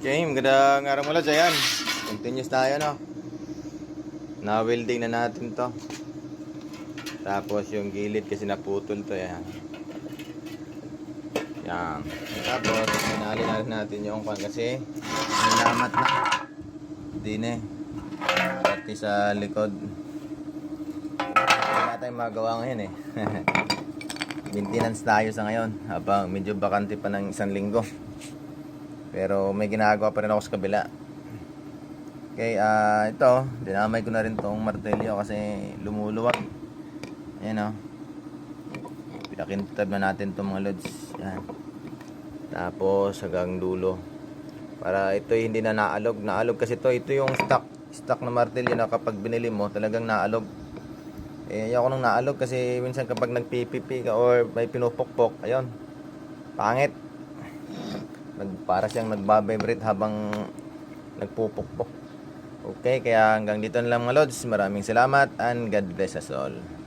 Okay, magandang araw mula dyan. Continuous tayo, no? Na-welding na natin to. Tapos yung gilid kasi naputol to, yan. Yan. Tapos, pinali na natin yung kwan kasi nilamat na. Hindi na eh. Pati sa likod. Wala tayong magawa ngayon eh. Maintenance tayo sa ngayon habang medyo bakante pa ng isang linggo. Pero may ginagawa pa rin ako sa kabila. Okay, ah ito, dinamay ko na rin tong martelyo kasi lumuluwag. Ayan o. Pinakintab na natin tong mga loads. Yan. Tapos hanggang dulo. Para ito hindi na naalog. Naalog kasi to. Ito yung stock. Stock na martelyo na kapag binili mo talagang naalog. Eh, ayoko nung naalog kasi minsan kapag nagpipipi ka or may pinupukpok, ayun, pangit. Nag, para siyang nagbabibrate habang nagpupukpok. Okay, kaya hanggang dito na lang mga lods. Maraming salamat and God bless us all.